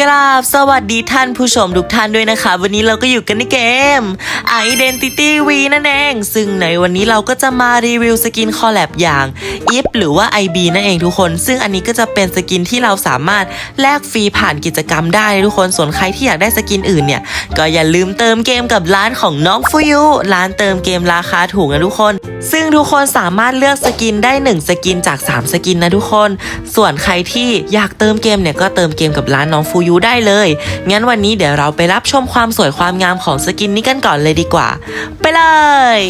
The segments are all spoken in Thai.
กราบ สวัสดีท่านผู้ชมทุกท่านด้วยนะคะ วันนี้เราก็อยู่กันในเกม Identity V นั่นเอง ซึ่งในวันนี้เราก็จะมารีวิวสกินคอลแลบอย่าง IF หรือว่า IB นั่นเองทุกคน ซึ่งอันนี้ก็จะเป็นสกินที่เราสามารถแลกฟรีผ่านกิจกรรมได้ทุกคนส่วนใครที่อยากได้สกินอื่นเนี่ย ก็อย่าลืมเติมเกมกับร้านของน้องฟูยูร้านเติมเกมราคาถูกนะทุกคน ซึ่งทุกคนสามารถเลือกสกินได้ 1 สกินจาก 3 สกินนะทุกคน ส่วนใครที่อยากเติมเกมเนี่ยก็เติมเกมกับร้านน้องฟูยูยูได้เลย งั้นวันนี้เดี๋ยวเราไปรับชมความสวยความงามของสกินนี้กันก่อนเลยดีกว่า ไปเลย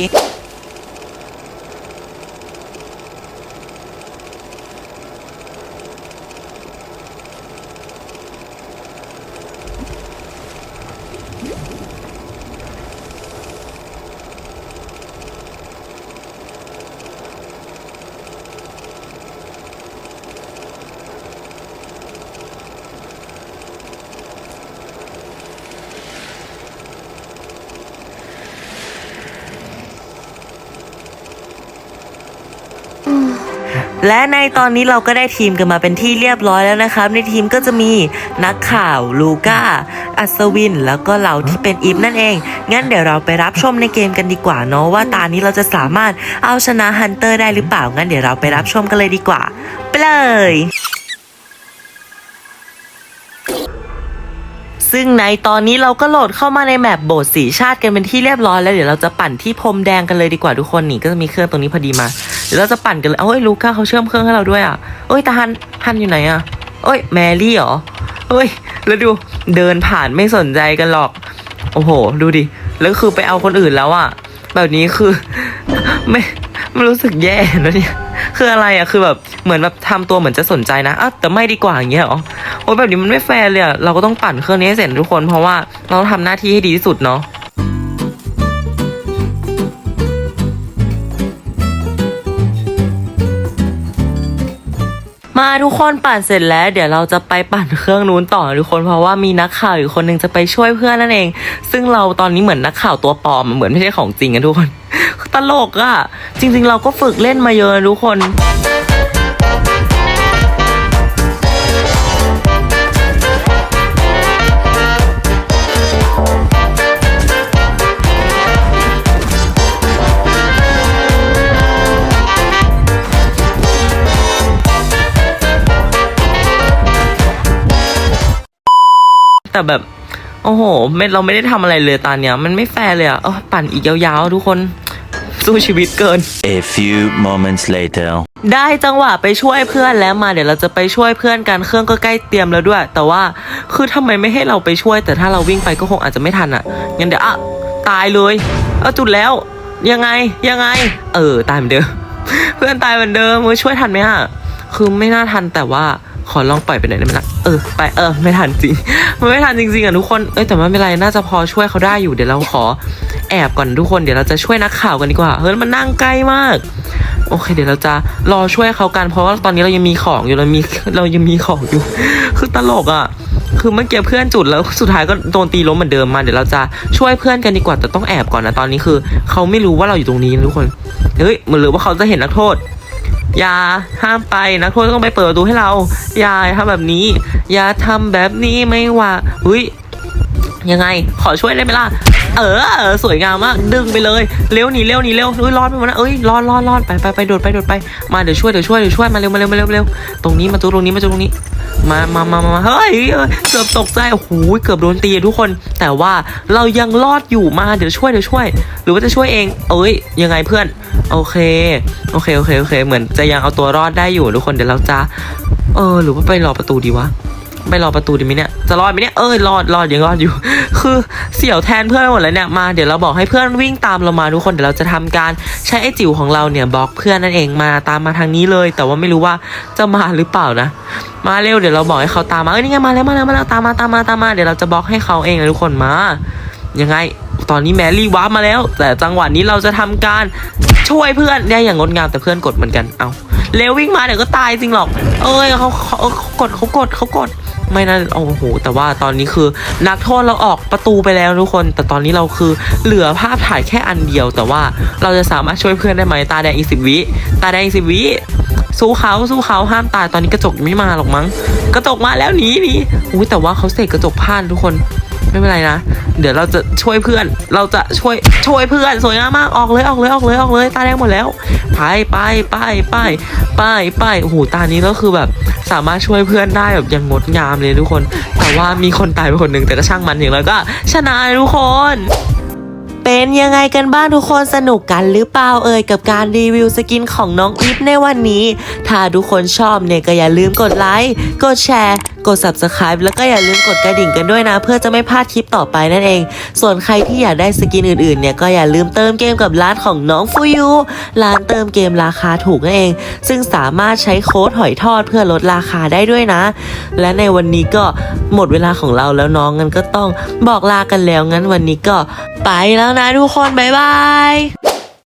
และในตอนนี้เราก็ได้ทีมกันมาเป็นที่เรียบร้อยแล้วนะครับ ในทีมก็จะมีนักข่าวลูก้า อัศวิน แล้วก็เราที่เป็นอีฟนั่นเอง งั้นเดี๋ยวเราไปรับชมในเกมกันดีกว่าเนาะว่าตานี้เราจะสามารถเอาชนะฮันเตอร์ได้หรือเปล่า งั้นเดี๋ยวเราไปรับชมกันเลยดีกว่า ไปเลยซึ่งในตอนนี้เราก็โหลดเข้ามาในแมปโบสถ์สีชาติกันเป็นที่เรียบร้อยแล้วเดี๋ยวเราจะปั่นที่พรมแดงกันเลยดีกว่าทุกคนนี่ก็จะมีเครื่องตรงนี้พอดีมา เดี๋ยวเราจะปั่นกันเลยเอ้ยลูก้าเขาเชื่อมเครื่องให้เราด้วยอะเอ้ยตาฮันฮันอยู่ไหนอะเอ้ยแมรี่เหรอเอ้ยแล้วดูเดินผ่านไม่สนใจกันหรอก โอ้โห ดูดิ แล้วคือไปเอาคนอื่นแล้วอะ แบบนี้คือ ไม่ไม่รู้สึกแย่นะเนี่ยคืออะไรอะคือแบบเหมือนแบบทำตัวเหมือนจะสนใจนะอ้าวแต่ไม่ดีกว่าอย่างเงี้ยเหรอโอ้ยแบบนี้มันไม่แฟร์เลยอะเราก็ต้องปั่นเครื่องนี้ให้เสร็จทุกคนเพราะว่าเราต้องทำหน้าที่ให้ดีที่สุดเนาะ มาทุกคนปั่นเสร็จแล้ว เดี๋ยวเราจะไปปั่นเครื่องนู้นต่อทุกคนเพราะว่ามีนักข่าวอยู่คนหนึงจะไปช่วยเพื่อนนั่นเอง ซึ่งเราตอนนี้เหมือนนักข่าวตัวปลอมเหมือนไม่ใช่ของจริงกันทุกคน ตลกอะจริง ๆ เราก็ฝึกเล่นมาเยอะนะทุกคน แต่แบบ โอ้โหไม่เราไม่ได้ทำอะไรเลยตอนเนี้ย มันไม่แฟร์เลยอะเออปั่นอีกยาวๆ ทุกคนสู้ชีวิตเกิน A few moments later. ได้จังหวะไปช่วยเพื่อนแล้วมาเดี๋ยวเราจะไปช่วยเพื่อนกันเครื่องก็ใกล้เตรียมแล้วด้วย แต่ว่าคือทำไมไม่ให้เราไปช่วย แต่ถ้าเราวิ่งไปก็คงอาจจะไม่ทันอะงั้นเดี๋ยวอะตายเลยเอาจุดแล้ว ยังไงยังไง เออตายเหมือนเดิม เพื่อนตายเหมือนเดิมมือช่วยทันไหมอะคือไม่น่าทันแต่ว่า ขอลองปล่อยไปหน่อยได้ไหมล่ะเออไปเออไม่ทันจริง มันไม่ทันจริงๆอะทุกคนเอ้ยแต่ไม่เป็นไรน่าจะพอช่วยเขาได้อยู่เดี๋ยวเราขอแอบก่อนทุกคนเดี๋ยวเราจะช่วยนักข่าวกันดีกว่าเฮ้ยมันนั่งใกล้มากโอเคเดี๋ยวเราจะรอช่วยเขากันเพราะว่าตอนนี้เรายังมีของอยู่เรามีเรายังมีของอยู่ คือตลกอะคือเมื่อกี้เพื่อนจุดแล้วสุดท้ายก็โดนตีล้มเหมือนเดิมมาเดี๋ยวเราจะช่วยเพื่อนกันดีกว่าแต่ต้องแอบก่อนนะตอนนี้คือ เขาไม่รู้ว่าเราอยู่ตรงนี้นะทุกคนเฮ้ยเหมือนหรือว่าเขาจะเห็นนักโทษ อย่าห้ามไปนักโทษต้องไปเปิดประตูให้เรา อย่าทำแบบนี้ อย่าทำแบบนี้ไม่ว่าเฮ้ยยังไง ขอช่วยได้ไหมล่ะ เออ สวยงามมาก ดึงไปเลย เร็วหนีเร็วหนีเร็วอุ้ยรอดไปหมดนะเอ้ยรอดรอดรอดไปไปไปโดดไปโดดไป มาเดี๋ยวช่วยเดี๋ยวช่วยเดี๋ยวช่วยมาเร็วมาเร็วมาเร็วมาเร็วตรงนี้มาตรงนี้มาตรงนี้ มามามามาเฮ้ยเกือบตกใจโอ้โหเกือบโดนตีทุกคน แต่ว่าเรายังรอดอยู่มาเดี๋ยวช่วยเดี๋ยวช่วย หรือว่าจะช่วยเอง เอ้ย ยังไงเพื่อน โอเค โอเคโอเคโอเค เหมือนจะยังเอาตัวรอดได้อยู่ทุกคนเดี๋ยวเราจะเออ หรือว่าไปรอประตูดีวะ ไปรอประตูดีไหมเนี่ยจะรอดไหมเนี่ยเอ้ยรอดรอดยังรอดอยู่ คือเสี่ยวแทนเพื่อนไปหมดแล้วเนี่ยมาเดี๋ยวเราบอกให้เพื่อนวิ่งตามเรามาทุกคนเดี๋ยวเราจะทำการใช้ไอจิ๋วของเราเนี่ยบล็อกเพื่อนนั่นเองมาตามมาทางนี้เลย แต่ว่าไม่รู้ว่าจะมาหรือเปล่านะ มาเร็วเดี๋ยวเราบอกให้เขาตามมาเอ้ยนี่ไงมาแล้วมาแล้วมาแล้วตามมาตามมาตามมาเดี๋ยวเราจะบล็อกให้เขาเองนะทุกคนมายังไงตอนนี้แมรี่ว้าร์ปมาแล้ว แต่จังหวะนี้เราจะทำการ ช่วยเพื่อนได้อย่างงดงามแต่เพื่อนกดเหมือนกัน เอาเร็ววิ่งมาเดี๋ยวก็ตายจริงหรอก เอ้ยเขาเขาเขากดเขากดเขากด ไม่นะโอ้โห แต่ว่าตอนนี้คือ นักโทษเราออกประตูไปแล้วทุกคน แต่ตอนนี้เราคือเหลือภาพถ่ายแค่อันเดียว แต่ว่าเราจะสามารถช่วยเพื่อนได้ไหมตาแดงอีกสิบวิ ตาแดงอีกสิบวิ สู้เขาสู้เขาห้ามตาย ตอนนี้กระจกยังไม่มาหรอกมั้ง กระจกมาแล้วหนีหนีอุ้ยแต่ว่าเขาเสกกระจกผ่านทุกคน ไม่เป็นไรนะ เดี๋ยวเราจะช่วยเพื่อน เราจะช่วยช่วยเพื่อนสวยงามมากออกเลยออกเลยออกเลยออกเลย ตาแดงหมดแล้ว ไปไปไปไปไปไปโอ้โหตานี้ก็คือแบบสามารถช่วยเพื่อนได้แบบย่างงดงามเลยทุกคน แต่ว่ามีคนตายไปคนหนึ่งแต่ก็ช่างมันอย่างแล้วก็ ชนะทุกคนเป็นยังไงกันบ้างทุกคนสนุกกันหรือเปล่าเอ่ยกับการรีวิวสกินของน้องอีฟในวันนี้ ถ้าทุกคนชอบเนี่ยก็อย่าลืมกดไลค์ กดแชร์ กด subscribe แล้วก็อย่าลืมกดกระดิ่งกันด้วยนะ เพื่อจะไม่พลาดคลิปต่อไปนั่นเอง ส่วนใครที่อยากได้สกินอื่นๆเนี่ยก็อย่าลืมเติมเกมกับร้านของน้องฟูยูร้านเติมเกมราคาถูกนั่นเอง ซึ่งสามารถใช้โค้ดหอยทอดเพื่อลดราคาได้ด้วยนะ และในวันนี้ก็หมดเวลาของเราแล้วน้องงั้นก็ต้องบอกลากันแล้วงั้นวันนี้ก็ไปแล้วนะทุกคนบ๊ายบาย